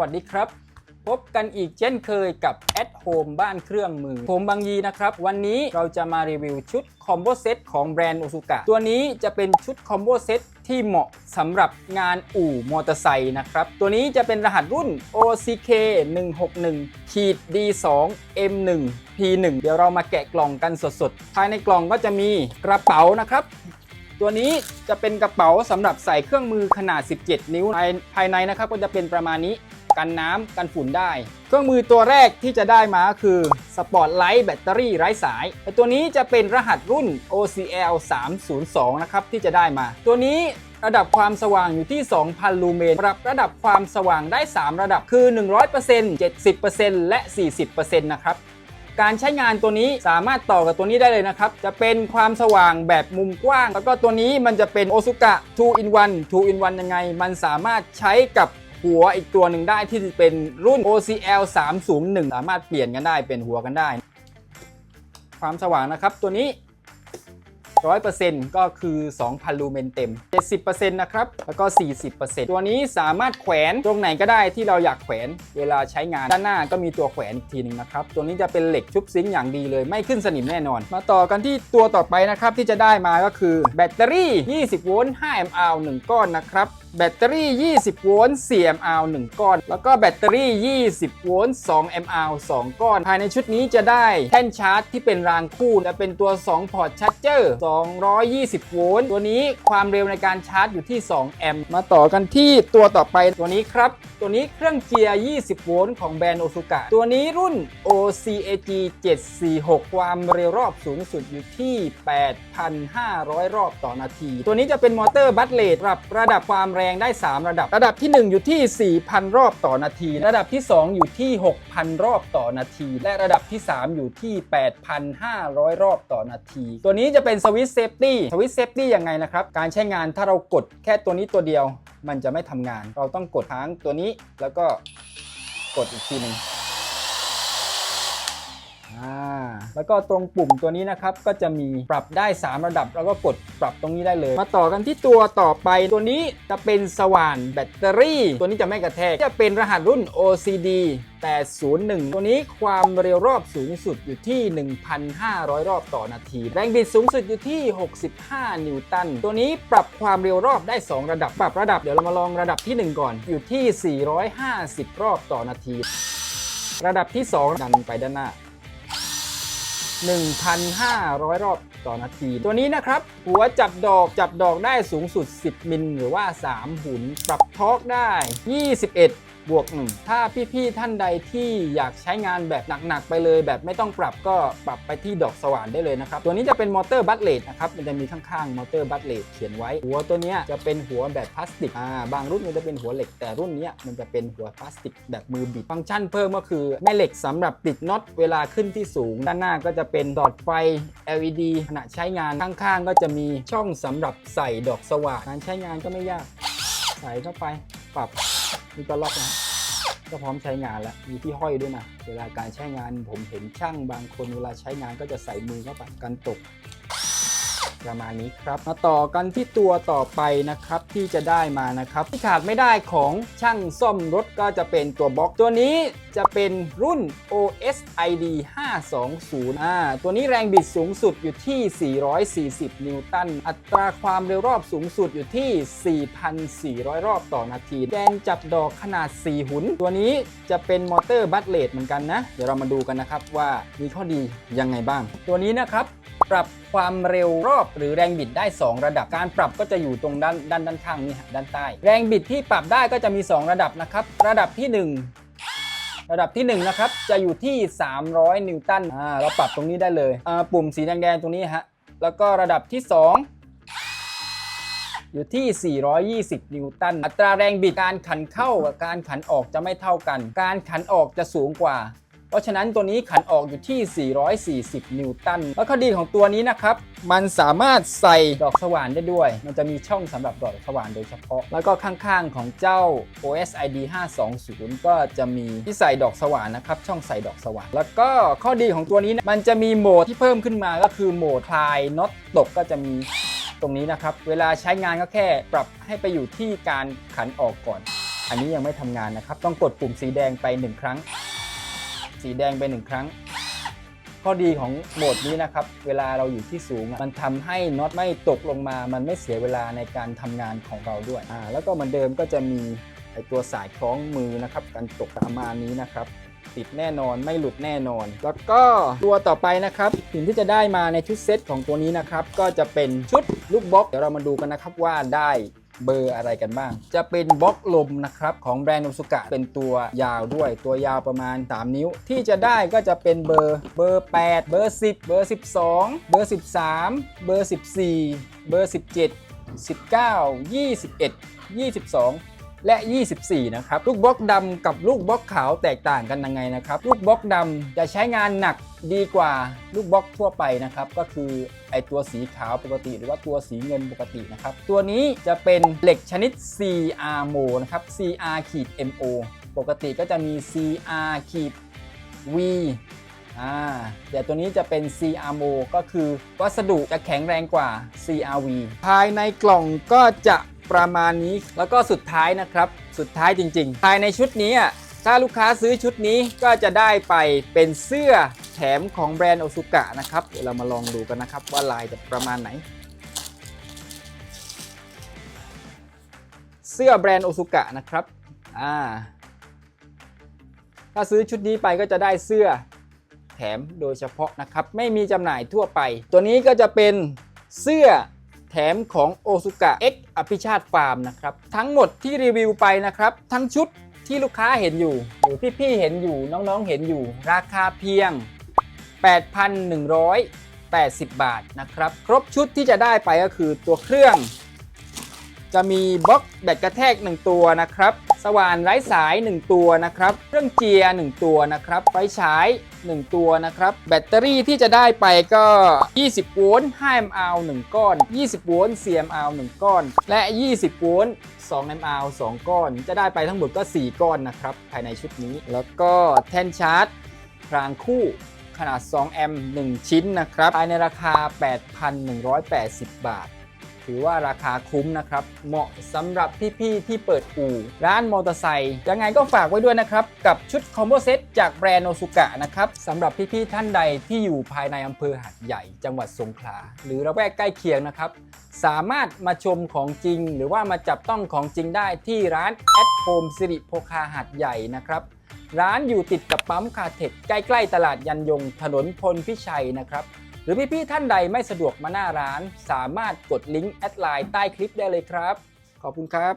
วัสดีครับ พบกันอีกเช่นเคยกับ at home บ้านเครื่องมือ ผมบางยีนะครับ วันนี้เราจะมารีวิวชุดคอมโบเซตของแบรนด์โอซูกะตัวนี้จะเป็นชุดคอมโบเซตที่เหมาะสำหรับงานอู่มอเตอร์ไซค์นะครับ ตัวนี้จะเป็นรหัสรุ่น OCK 161ขีด D2 M1 P1 เดี๋ยวเรามาแกะกล่องกันสดๆ ภายในกล่องก็จะมีกระเป๋านะครับตัวนี้จะเป็นกระเป๋าสำหรับใส่เครื่องมือขนาด 17 นิ้ว ภายในนะครับก็จะเป็นประมาณนี้ กันน้ำกันฝุ่นได้ เครื่องมือตัวแรกที่จะได้มาคือสปอตไลท์แบตเตอรี่ไร้สายต่ตัวนี้จะเป็นรหัสรุ่น OCL 302นะครับที่จะได้มา ตัวนี้ระดับความสว่างอยู่ที่ 2,000 ลูเมนปรับระดับความสว่างได้ 3 ระดับคือ 100% 70%และ 40%นะครับการใช้งานตัวนี้สามารถต่อกับตัวนี้ได้เลยนะครับ จะเป็นความสว่างแบบมุมกว้าง แล้วก็ตัวนี้มันจะเป็นโอซุกะ 2 in 1 2 in 1 ยังไง มันสามารถใช้กับ หัวอีกตัวหนึ่งได้ที่เป็นรุ่น OCL 301 สามารถเปลี่ยนกันได้เป็นหัวกันได้ ความสว่างนะครับตัวนี้ 100%ก็คือ 2,000 ลูเมนเต็ม 70%นะครับ แล้วก็ 40%ตัวนี้สามารถแขวนตรงไหนก็ได้ที่เราอยากแขวน เวลาใช้งานด้านหน้าก็มีตัวแขวนอีกทีหนึงนะครับ ตัวนี้จะเป็นเหล็กชุบซิงค์อย่างดีเลย ไม่ขึ้นสนิมแน่นอน มาต่อกันที่ตัวต่อไปนะครับที่จะได้มาก็คือแบตเตอรี่ 20 โวลต์5 mAh 1ก้อนนะครับแบตเตอรี่ 20 โวลต์4 mAh 1ก้อน แล้วก็แบตเตอรี่ 20 โวลต์2 mAh 2ก้อน ภายในชุดนี้จะได้แท่นชาร์จที่เป็นรางคู่จะเป็นตัว 2 พอร์ตชาร์จเจอร์220 โวลต์ตัวนี้ความเร็วในการชาร์จอยู่ที่ 2 แอมป์มาต่อกันที่ตัวต่อไปตัวนี้ครับ ตัวนี้เครื่องเกียร์ 20 โวลต์ของแบรนด์โอซุกะตัวนี้รุ่น OCAG 746 ความเร็วรอบสูงสุดอยู่ที่ 8,500 รอบต่อนาที ตัวนี้จะเป็นมอเตอร์บัตเลตปรับระดับความแรงได้ 3 ระดับ ระดับที่ 1 อยู่ที่ 4,000 รอบต่อนาที ระดับที่ 2 อยู่ที่ 6,000 รอบต่อนาที และระดับที่ 3 อยู่ที่ 8,500 รอบต่อนาที ตัวนี้จะเป็นสวิวิตเซฟตี้สวิตเซฟตี้ยังไงนะครับ การใช้งานถ้าเรากดแค่ตัวนี้ตัวเดียว มันจะไม่ทำงาน เราต้องกดค้างตัวนี้แล้วก็กดอีกทีหนึ่ง แล้วก็ตรงปุ่มตัวนี้นะครับก็จะมีปรับได้ 3 ระดับ แล้วก็กดปรับตรงนี้ได้เลย มาต่อกันที่ตัวต่อไปตัวนี้จะเป็นสว่านแบตเตอรี่ ตัวนี้จะไม่กระแทกจะเป็นรหัสรุ่น OCD 801 ตัวนี้ความเร็วรอบสูงสุดอยู่ที่ 1,500 รอบต่อนาที แรงบิดสูงสุดอยู่ที่ 65 นิวตัน ตัวนี้ปรับความเร็วรอบได้ 2 ระดับ ปรับระดับ เดี๋ยวเรามาลองระดับทีหนึ่1 ก่อน อยู่ที่ 450 รอบต่อนาที ระดับที่ 2 ดันไปด้านหน้า 1,500 รอบต่อนาที ตัวนี้นะครับ หัวจับดอกจับดอกได้สูงสุด 10 มิล หรือว่า 3 หุนปรับทอร์กได้ 21 บวก 1 ถ้าพี่ๆท่านใดที่อยากใช้งานแบบหนักๆไปเลย แบบไม่ต้องปรับก็ปรับไปที่ดอกสว่านได้เลยนะครับตัวนี้จะเป็นมอเตอร์บัตเลตนะครับมันจะมีข้างๆมอเตอร์บัตเลตเขียนไว้ หัวตัวนี้จะเป็นหัวแบบพลาสติกอ่าบางรุ่นมันจะเป็นหัวเหล็กแต่รุ่นนี้มันจะเป็นหัวพลาสติกแบบมือบิดฟังก์ชันเพิ่มก็คือแม่เหล็กสำหรับติดน็อตเวลาขึ้นที่สูง ด้านหน้าก็จะเป็นดอดไฟ LED ขณะใช้งานข้างๆ ก็จะมีช่องสำหรับใส่ดอกสว่านการใช้งานก็ไม่ยาก ใส่เข้าไปปรับ นี่ก็ล็อกนะก็พร้อมใช้งานแล้ว มีที่ห้อยด้วยนะ เวลาการใช้งานผมเห็นช่างบางคนเวลาใช้งานก็จะใส่มือเข้าไปกันตก ประมาณนี้ครับมาต่อกันที่ตัวต่อไปนะครับที่จะได้มานะครับที่ขาดไม่ได้ของช่างซ่อมรถก็จะเป็นตัวบล็อกตัวนี้จะเป็นรุ่น OSID 520อ่าตัวนี้แรงบิดสูงสุดอยู่ที่ 440 นิวตัน อัตราความเร็วรอบสูงสุดอยู่ที่ 4,400 รอบต่อนาทีแกนจับดอกขนาด 4 หุน ตัวนี้จะเป็นมอเตอร์บัตเลตเหมือนกันนะ เดี๋ยวเรามาดูกันนะครับว่ามีข้อดียังไงบ้าง ตัวนี้นะครับ ปรับความเร็วรอบหรือแรงบิดได้ 2 ระดับการปรับก็จะอยู่ตรงด้านด้านด้านข้างนี่ฮะด้านใต้ แรงบิดที่ปรับได้ก็จะมี 2 ระดับนะครับ ระดับที่ 1ระดับที่ 1 นะครับ จะอยู่ที่ 300 นิวตัน อ่า เราปรับตรงนี้ได้เลย อ่า ปุ่มสีแดงๆตรงนี้ฮะ แล้วก็ระดับที่ 2 อยู่ที่ 420 นิวตัน อัตราแรงบิดการขันเข้ากับการขันออกจะไม่เท่ากัน การขันออกจะสูงกว่า เพราะฉะนั้นตัวนี้ขันออกอยู่ที่ 440 นิวตัน แล้วข้อดีของตัวนี้นะครับ มันสามารถใส่ดอกสว่านได้ด้วย มันจะมีช่องสำหรับดอกสว่านโดยเฉพาะ แล้วก็ข้างๆของเจ้า OSID 520 ก็จะมีที่ใส่ดอกสว่านนะครับ ช่องใส่ดอกสว่าน แล้วก็ข้อดีของตัวนี้นะมันจะมีโหมดที่เพิ่มขึ้นมาก็คือโหมดคลายน็อตตกก็จะมีตรงนี้นะครับ เวลาใช้งานก็แค่ปรับให้ไปอยู่ที่การขันออกก่อน อันนี้ยังไม่ทำงานนะครับ ต้องกดปุ่มสีแดงไป 1 ครั้ง สีแดงไป1ครั้ง ข้อดีของโหมดนี้นะครับ เวลาเราอยู่ที่สูงอะมันทำให้น็อตไม่ตกลงมา มันไม่เสียเวลาในการทำงานของเราด้วยอ่าแล้วก็เหมือนเดิมก็จะมีไอตัวสายคล้องมือนะครับการตกประมาณนี้นะครับติดแน่นอนไม่หลุดแน่นอน แล้วก็ตัวต่อไปนะครับสิ่งที่จะได้มาในชุดเซตของตัวนี้นะครับ ก็จะเป็นชุดลูกบล็อกเดี๋ยวเรามาดูกันนะครับว่าได้ เบอร์อะไรกันบ้าง จะเป็นบล็อกลมนะครับของแบรนด์โอซุกะเป็นตัวยาวด้วยตัวยาวประมาณ 3 นิ้ว ที่จะได้ก็จะเป็นเบอร์เบอร์ 8 เบอร์ 10 เบอร์ 12 เบอร์ 13 เบอร์ 14 เบอร์ 17 19 21 22 และ 24 นะครับ ลูกบล็อกดำกับลูกบล็อกขาวแตกต่างกันยังไงนะครับ ลูกบล็อกดำจะใช้งานหนักดีกว่าลูกบล็อกทั่วไปนะครับ ก็คือไอตัวสีขาวปกติ หรือว่าตัวสีเงินปกตินะครับ ตัวนี้จะเป็นเหล็กชนิด CR MO นะครับ CR ขีด MO ปกติก็จะมี CR ขีด V อ่าแต่ตัวนี้จะเป็น CRMO ก็คือวัสดุจะแข็งแรงกว่า CRV ภายในกล่องก็จะ ประมาณนี้ แล้วก็สุดท้ายนะครับ สุดท้ายจริง ๆ ภายในชุดนี้อะถ้าลูกค้าซื้อชุดนี้ก็จะได้ไปเป็นเสื้อแถมของแบรนด์โอซุกะนะครับ เดี๋ยวเรามาลองดูกันนะครับว่าลายจะประมาณไหน เสื้อแบรนด์โอซุกะนะครับอ่าถ้าซื้อชุดนี้ไปก็จะได้เสื้อแถมโดยเฉพาะนะครับ ไม่มีจำหน่ายทั่วไป ตัวนี้ก็จะเป็นเสื้อ มของโอซุกะ X อภิชาติฟาร์มนะครับ ทั้งหมดที่รีวิวไปนะครับ ทั้งชุดที่ลูกค้าเห็นอยู่ หรือพี่ๆเห็นอยู่น้องๆเห็นอยู่ ราคาเพียง 8,180 บาทนะครับ ครบชุดที่จะได้ไปก็คือตัวเครื่อง จะมีบล็อกแบตกระแทก 1 ตัวนะครับ สว่านไร้สาย 1 ตัวนะครับ เครื่องเจียร์ 1 ตัวนะครับ ไฟฉาย 1 ตัวนะครับ แบตเตอรี่ที่จะได้ไปก็ 20 โวลต์5 mAh 1ก้อน 20 โวลต์4 mAh 1ก้อน และ 20 โวลต์2 mAh 2ก้อน จะได้ไปทั้งหมดก็ 4 ก้อนนะครับ ภายในชุดนี้ แล้วก็แท่นชาร์จพรางคู่ขนาด 2 แอมป์1ชิ้นนะครับภายในราคา 8,180 บาท ถือว่าราคาคุ้มนะครับ เหมาะสำหรับพี่ๆที่เปิดอู่ร้านมอเตอร์ไซค์ยังไงก็ฝากไว้ด้วยนะครับ กับชุดคอมโบเซตจากแบรนด์โอซุกะนะครับสำหรับพี่ๆท่านใดที่อยู่ภายในอำเภอหัดใหญ่จังหวัดสงขลาหรือระแวกใกล้เคียงนะครับ สามารถมาชมของจริง หรือว่ามาจับต้องของจริงได้ที่ร้านแอดโฮมสิริโภคาหัดใหญ่นะครับร้านอยู่ติดกับปั๊มคาเทคใกล้ ๆ ตลาดยันยง ถนนพลพิชัยนะครับ รือพี่ๆท่านใดไม่สะดวกมาหน้าร้าน สามารถกดลิงก์แอดไลน์ใต้คลิปได้เลยครับ ขอบคุณครับ